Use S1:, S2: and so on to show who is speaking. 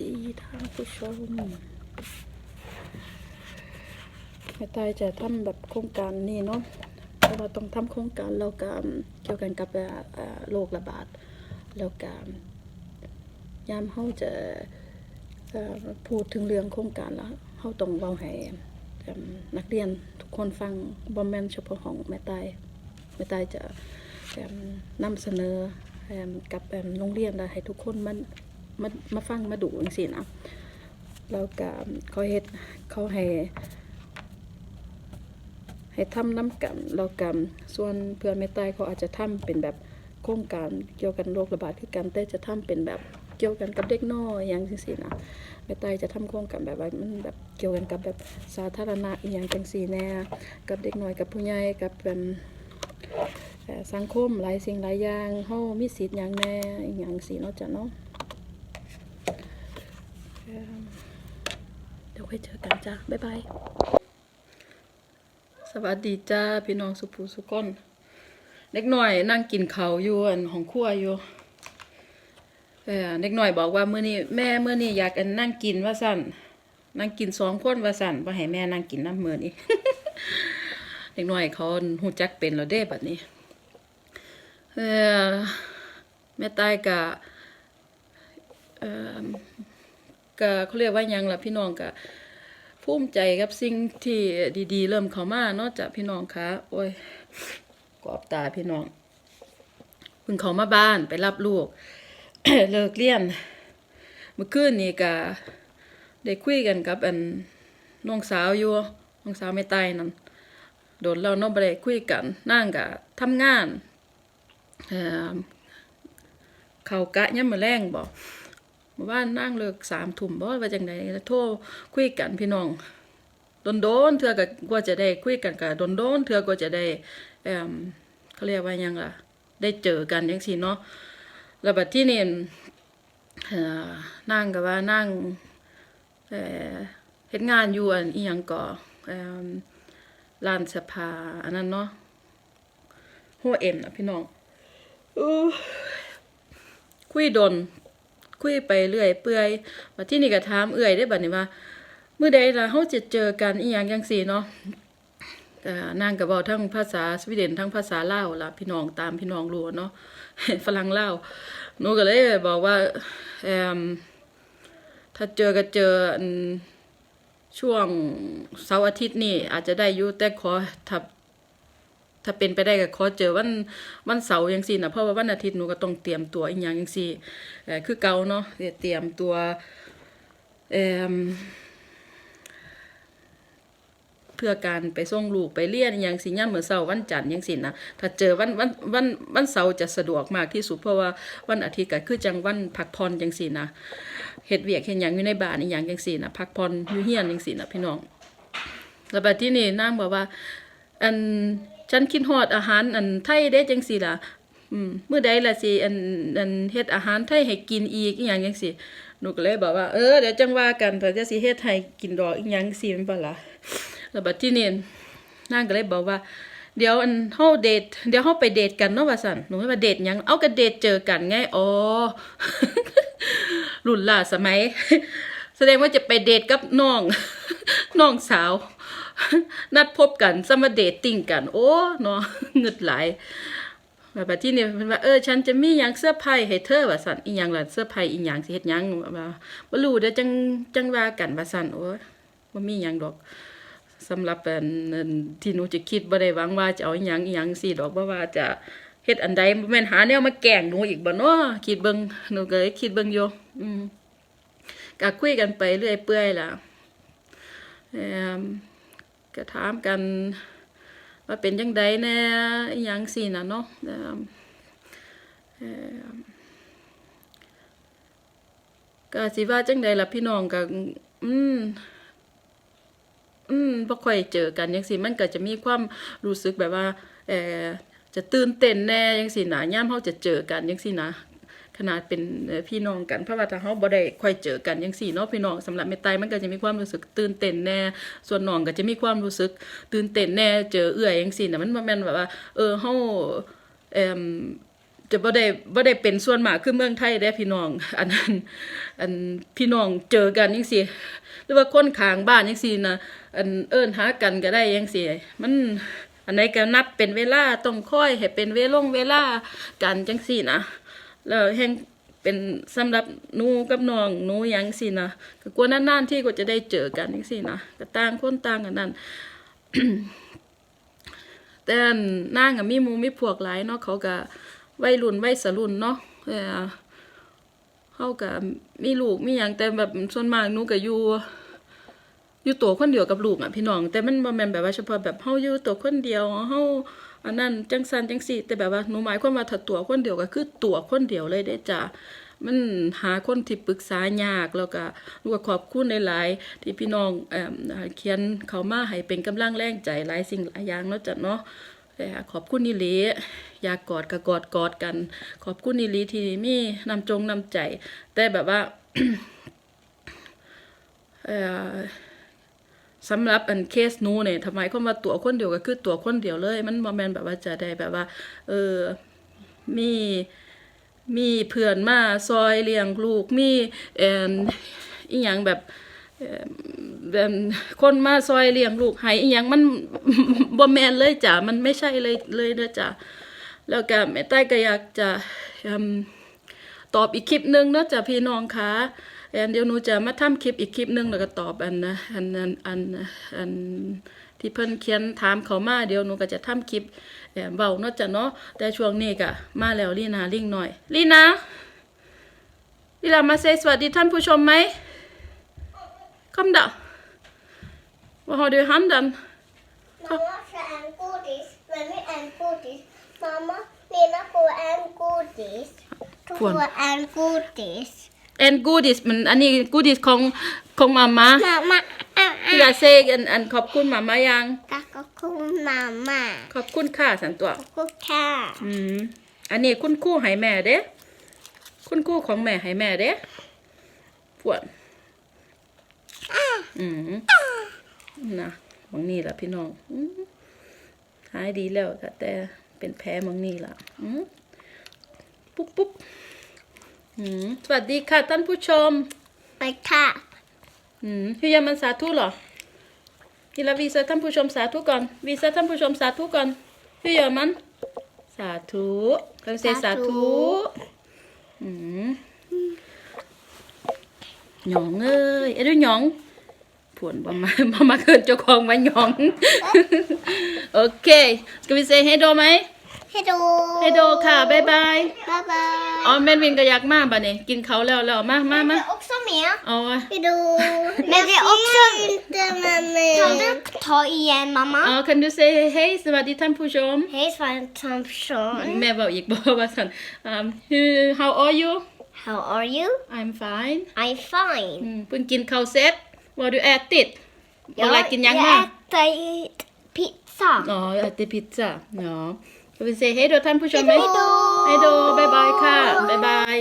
S1: ดีท่านผู้ชมแม่ตายจะทำแบบโครงการนี้เนาะเพราะว่าต้องทำโครงการแล้วก็เกี่ยวกันกับโรคระบาดแล้วก็ยามเฮาจะพูดถึงเรื่องโครงการแล้วเฮาต้องเว้าให้นักเรียนทุกคนฟังบ่แมนเฉพาะของแม่ตายแม่ตายจะนำเสนอกับโรงเรียนแล้ให้ทุกคนมัน มามาฟังมาดูจังซี่นะแล้วก็เขาเฮ็ดเขาให้ให้ทำน้ำกันแล้วกันส่วนเพื่อนไม่ตายเขาอาจจะทำเป็นแบบโครงการเกี่ยวกันโรคระบาดคือกันแต่จะทำเป็นแบบเกี่ยวกันกับเด็กน้อยอย่างจังซี่นะแม่ตายจะทำโครงการแบบว่ามันแบบเกี่ยวกันกับแบบสาธารณะอีหยังจังซี่แน่กับเด็กน้อยกับผู้ใหญ่กับแบบเอ่อสังคมหลายสิ่งหลายอย่างเฮามีสิทธิ์หยังแน่อีหยังสิเนาะจ้ะเนาะ เดี๋ยวค่อยเจอกันจ้ะบ๊ายบาย สวัสดีจ้าพี่น้องสุภูสุกนเด็กหน่อยนั่งกินเขาวอยู่อันของครัวอยู่เออเด็กหน่อยบอกว่ามื้อนี้แม่มื้อนี้อยากอันนั่งกินว่าสั่นนั่งกินสองคนว่าสั่นบ่ให้แม่นั่งกินน้ำมือนี้เด็กหน่อยเขาฮู้จักเป็นแล้วเด้แบัดนี้เออแม่ตายกะเออ กะเขาเรียกว่ายังล่ะพี่น้องกะภูมิใจกับสิ่งที่ดีๆ เริ่มเข้ามาเนาะจากพี่น้องคะโอ้ยกอบตาพี่น้องเพิ่งเขามาบ้านไปรับลูก เลิกเรียนเมื่อคืนนี้ก็ได้คุยกันกับอันน้องสาวอยู่น้องสาวไม่ตายนั่นโดนเราเนาะบ่ได้คุยกันนั่งก็ทำงานเอ่อเขากะยามมื้อแรงบ่ เมื่อวานนั่งเลิกสามทุ่มบ่ว่าจังไดโทรคุยกันพี่น้องโดนๆเทื่อก็กว่าจะได้คุยกันก็โดนๆเทื่อก็จะได้เอ่มเขาเรียกว่ายังล่ะ ได้เจอกันจังซี่เนาะแล้วบัดที่นี่เอ่อนั่งก็ว่านั่งเอ่อเฮ็ดงานอยู่อันอีหยังก็เอ่อร้านสื้อผ้าอันนั้นเนาะหัวเอ็มน่ะพี่น้องอคุยดน คุยไปเรื่อยเปื่อยว่าที่นี่ก็ถามเอื่อยได้บัดนี้ว่าเมื่อใดล่ะเฮาจะเจอกันอีหยังจังซี่เนาะนางก็เว้าทั้งภาษาสวีเดนทั้งภาษาลาวล่ะพี่น้องตามพี่น้องรู้เนาะฝรั่งลาวหนูก็เลยบอกว่าถ้าเจอก็เจอช่วงเสาร์อาทิตย์นี่อาจจะได้อยู่แต่ขอถ้า ถ้าเป็นไปได้ก็ขอเจอวันวันเสาร์จังซี่นะเพราะว่าวันอาทิตย์หนูก็ต้องเตรียมตัวอีกอย่างจังซี่เอ่อคือเก่าเนาะเตรียมตัวเอ่มเพื่อการไปส่งลูกไปเรียนอย่างสิยามมื้อเช้าวันจันทร์จังซี่นะถ้าเจอวันวันวันวันเสาร์จะสะดวกมากที่สุดเพราะว่าวันอาทิตย์ก็คือจังวันพักผ่อนจังซี่นะเฮ็ดเวียกเฮ็ดหยังอยู่ในบ้านอีหยังจังซี่นะพักผ่อนอยู่เฮียนจังซี่นะพี่น้องแล้วแบัดที่นี่นางบอกว่าอัน ฉันคิดฮอดอาหารอันไทยเด้จังซี่ล่ะอืมมื้อใดล่ะสิอันอันเฮ็ดอาหารไทยให้กินอีกอีหยังจังซี่หนูก็เลยบอกว่าเออเดี๋ยวจังว่ากันแต่จะสิเฮ็ดให้กินดอกอีหยังซี่แม่นบ่ล่ะแล้วบัดที่นี่นางก็เลยบอกว่าเดี๋ยวอันเฮาเดทเดี๋ยวเฮาไปเดทกันเนาะว่าซั่นหนูว่าเดทหยังเอาก็เดทเจอกันไงอ๋อรุ่นล่าสมัย แสดงว่าจะไปเดทกับน้องน้องสาว นัดพบกันสมาเดทติ้งกัน โอ้เนาะเงึดหลายแบบที่นี่เพิ่นว่าเออฉันจะมีหยังเสื้อร์ไผ่ให้เธอว่าซั่นอีหยังล่ะเสื้อร์ไผ่อีหยังสิเฮ็ดหยังว่าบ่รู้เดี๋ยวจังจังว่ากันว่าซั่นโอ้บ่มีหยังดอกสำหรับอันอันที่หนูจะคิดบ่ได้หวังว่าจะเอาอีหยังอีหยังสิดอกบ่ว่าจะเฮ็ดอันใดบ่แม่นหาแนวมาแกล้งหนูอีกบ่เนาะคิดเบิ่งหนูก็เลยคิดเบิ่งอยู่อืมก็คุยกันไปเรื่อยเปื่อยล่ะเอ่อ ก็ถามกันว่าเป็นจังใดแน่อหยังสินะเนาะก็สิว่าจังใดล่ะพี่น้องก็อืมอืมบ่ค่อยเจอกันจังซี่มันก็จะมีความรู้สึกแบบว่า เออจะตื่นเต้นแน่จังซี่นะย่ามเฮาจะเจอกันจังซี่นะ ขนาดเป็นพี่น้องกันเพราะว่าถ้าเฮาบ่ได้ค่อยเจอกันจังซี่เนาะพี่น้องสำหรับแม่ไตมันก็จะมีความรู้สึกตื่นเต้นแน่ ส่วนน้องก็จะมีความรู้สึกตื่นเต้นแน่เจอเอื้อยจังซี่น่ะมันม่นแบบว่า เออเฮาเอ่มจะบ่ได้บ่ได้เป็นส่วนมากคือเมืองไทยได้พี่น้อง อันนั้นอันพี่น้องเจอกันจังซี่หรือว่าคนข้างบ้านจังซี่นะอันเอิ้นหากันก็ได้จังซี่มันอันไหนก็นัดเป็นเวลาต้องค่อยให้เป็นเวลงเวลากันจังซี่นะ แล้วแห่งเป็นสำหรับหนูกับน้องหนูยังซี่นะก็กลัวนานๆที่ก็จะได้เจอกันจังซี่นะก็ต่างคนต่างกันนั่นแต่นางอะมีมูมีพวกหลายเนาะเขาก็วัยรุ่นวัยสรุ่นเนาะเออเขาก็มีลูกมีหยังแต่แบบส่วนมากหนูก็อยู่อยู่ตัวคนเดียวกับลูกอะพี่น้อง แต่มันบ่แม่นแบบว่าเฉพาะแบบเฮาอยู่ตัวคนเดียวเฮา อันนั้นจังซันจังซี่ แต่แบบว่าหนูหมายความว่าถ้าตัวคนเดียวก็คือตัวคนเดียวเลยเด้จ้ะมันหาคนที่ปรึกษายากแล้วก็รู้ว่าขอบคุณหลายๆที่พี่น้องเอ่อเขียนเขามาให้เป็นกำลังแรงใจหลายสิ่งหลายอย่างเนาะจ้ะเนาะแต่ขอบคุณนิลีอยากกอดก็กอดกอดกัน ขอบคุณนิลีที่มีนำจงนำใจ แต่แบบว่าเอ่อ สำหรับอันเคสนู้เนี่ยทำไมเขามาตัวคนเดียวก็คือตัวคนเดียวเลย มันบ่แม่นแบบว่าจะได้แบบว่า เออมีมีเพื่อนมาซอยเลี้ยงลูกมีเอ่ออีหยังแบบแบบคนมาซอยเลี้ยงลูกให้อีหยังมันบ่แม่นเลยจ้ะมันไม่ใช่เลยเลยเด้อจ้ะแล้วก็แม่ใต้ก็อยากจะตอบอีกคลิปหนึงเนาะจ้ะพี่น้องคะ อนเดี๋ยวหนูจะมาทำคลิปอีกคลิปหนึงแล้วก็ตอบอันนะอันอันอันอันที่เพิ่นเขียนถามเขามาเดี๋ยวหนูก็จะทำคลิปแอมเบาเนาะจ้ะเนาะแต่ช่วงนี้ก็มาแล้วลีนาลิงหน่อยลีนาลีนามาเซสวัสดีท่านผู้ชมไหม Kom då. Vad har du i handen?
S2: Mamma ska en godis. Vem är en godis? Mamma, Lena får en godis. Du
S1: Får en-
S2: får en godis.
S1: En godis มันอันนี้ godis ของของมาม่า
S2: Mamma, äh,
S1: พี่ลาเซกอันอันขอบคุณมาม่ายัง
S2: tack och god mamma.
S1: ขอบคุณค่ะสันตัว
S2: God här.
S1: อืม อันนี้คุณครู่ให้แม่เด้ คุณครู่ของแม่ให้แม่เด้ปวดอืมนะมองนี่ล่ะพี่น้องอืมหายดีแล้วค่ะแต่เป็นแผลมองนี่ล่ะอืมปุ๊บปุ๊บ อืมสวัสดีค่ะท่านผู้ชม
S2: ไปค่ะ
S1: อืมพี่ยามันสาธุเหรอพี่ละวีซาท่านผู้ชมสาธุก่อนวีซาท่านผู้ชมสาธุก่อนพี่ยามัน สาธุกันเซสา
S2: สาธุ
S1: ธุ อืมหยองเอ้ยเอ้ยด้วยหยองผวนบ่มาบ่มาเกินเจ้าของมาหยองโอเค ska vi säga hej då ไหม
S2: Hej då.
S1: hej då ค่ะบ๊ายบาย
S2: Bye bye.
S1: อ๋อแม่นวินก็อยากมาบ่เนี่ยกินเขาวแล้วแล้วมามามา
S2: Det är också med.
S1: เอา
S2: Hej då. Men det är också... inte med mig. Kan du ta igen mamma?
S1: อ๋อ kan du säga hej สวัสดีท่านผู้ชม
S2: Hej Svante
S1: แม่บอกอีกบอกว่าสัน um, how are you
S2: How are you?
S1: I'm fine
S2: I'm fine.
S1: อืมเพิ่งกินข้าวเสร็จว่าดูแอดติดบอกอะไรกินยังมา
S2: jag äter pizza.
S1: อ๋อแอดติดพิซซ่าเนาะ จะไปเซให้ดูท่านผู้ชมไหม
S2: Hej då
S1: ให้ดูบายบายค่ะบายบาย